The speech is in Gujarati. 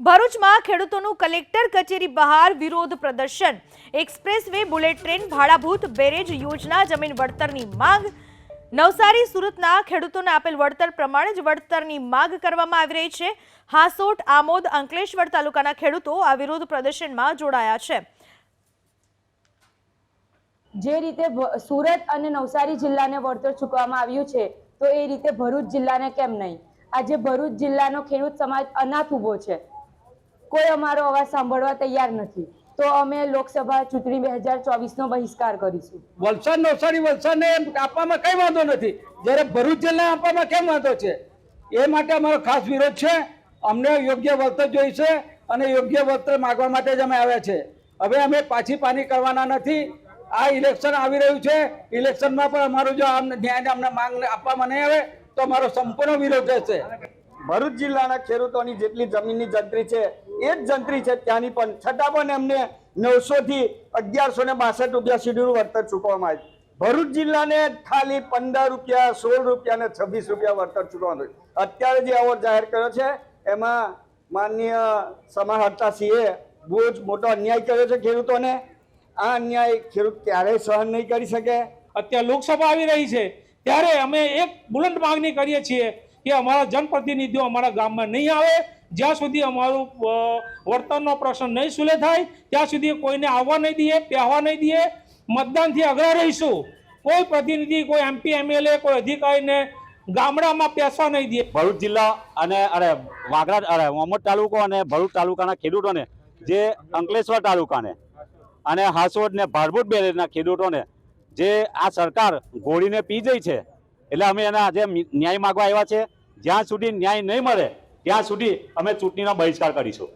ભરૂચમાં ખેડૂતોનું કલેક્ટર કચેરી બહાર વિરોધ પ્રદર્શન. Express way bullet train, Bhadbhut, barrage યોજના, જમીન વળતરની માંગ. નવસારી સુરતના ખેડૂતોને આપેલ વળતર પ્રમાણે જ વળતરની માંગ કરવામાં આવી રહી છે. હાસોટ, આમોદ, અંકલેશ્વર તાલુકાના ખેડૂતો આ વિરોધ પ્રદર્શનમાં જોડાયા છે. જે રીતે સુરત અને નવસારી જિલ્લાને વળતર ચૂકવવામાં આવ્યું છે, તો એ રીતે ભરૂચ જિલ્લાને કેમ નહીં? આજે ભરૂચ જિલ્લાનો ખેડૂત સમાજ અનાથ ઊભો છે. કોઈ અમારો અવાજ સાંભળવા તૈયાર નથી. તો અમે લોકસભા ચૂંટણી બે હજાર ચોવીસનો બહિષ્કાર કરીશું. વલસાડ નવસારી, વલસાડને આપવામાં કઈ વાંધો નથી. જ્યારે ભરૂચ જિલ્લા આપવામાં કેમ વાંધો છે? એ માટે અમારો ખાસ વિરોધ છે. અમને યોગ્ય વળતર જોઈશે અને યોગ્ય વળતર માગવા માટે જ અમે આવ્યા છે. હવે અમે પાછી પાની કરવાના નથી. આ ઇલેક્શન આવી રહ્યું છે. ઇલેક્શનમાં પણ અમારું જો આમ ન્યાય અમને માંગ આપવામાં નહીં આવે, તો અમારો સંપૂર્ણ વિરોધ રહેશે. ભરૂચ જિલ્લાના ખેડૂતોની જેટલી જમીનની જંત્રી છે, એ જ જંત્રી છે ત્યાંની પણ. છતાં પણ એમને નવસો થી અગિયારસો ને બાસઠ રૂપિયા શેડ્યુલ વળતર ચૂકવવામાં આવે ભરૂચ જિલ્લાને ખાલી પંદર રૂપિયા, સોળ રૂપિયા ને છવ્વીસ રૂપિયા વળતર ચૂકવવાનું. અત્યારે જે એવોર્ડ જાહેર કર્યો છે, એમાં માનનીય સમાહર્તા સિંહે બહુ જ મોટો અન્યાય કર્યો છે ખેડૂતોને. આ અન્યાય ખેડૂત ક્યારેય સહન નહીં કરી શકે. અત્યારે લોકસભા આવી રહી છે. ત્યારે અમે એક બુલંદ માંગણી કરીએ છીએ કે અમારા જનપ્રતિનિધિઓ અમારા ગામમાં નહીં આવે, જ્યાં સુધી અમારું વર્તનનો પ્રશ્ન નહીં સુલે થાય, ત્યાં સુધી કોઈને આવવા નહીં દઈએ પહેવા નહીં દઈએ, મતદાનથી અઘરા રહીશું. કોઈ પ્રતિનિધિ, કોઈ એમપી એમએલએ કોઈ અધિકારીને ગામડામાં પેસવા નહીં દે ભરૂચ જિલ્લા અને, અરે, વાગરા, અરે મોહમ્મદ તાલુકો અને ભરૂચ તાલુકાના ખેડૂતોને, જે અંકલેશ્વર તાલુકાને અને હાસોડ ને ભારભૂત બેરેજના ખેડૂતોને, જે આ સરકાર ગોળીને પી જઈ છે એટલે અમે એના આજે ન્યાય માગવા આવ્યા છે. જ્યાં સુધી ન્યાય નહીં મળે, ત્યાં સુધી અમે ચૂંટણીનો બહિષ્કાર કરીશું.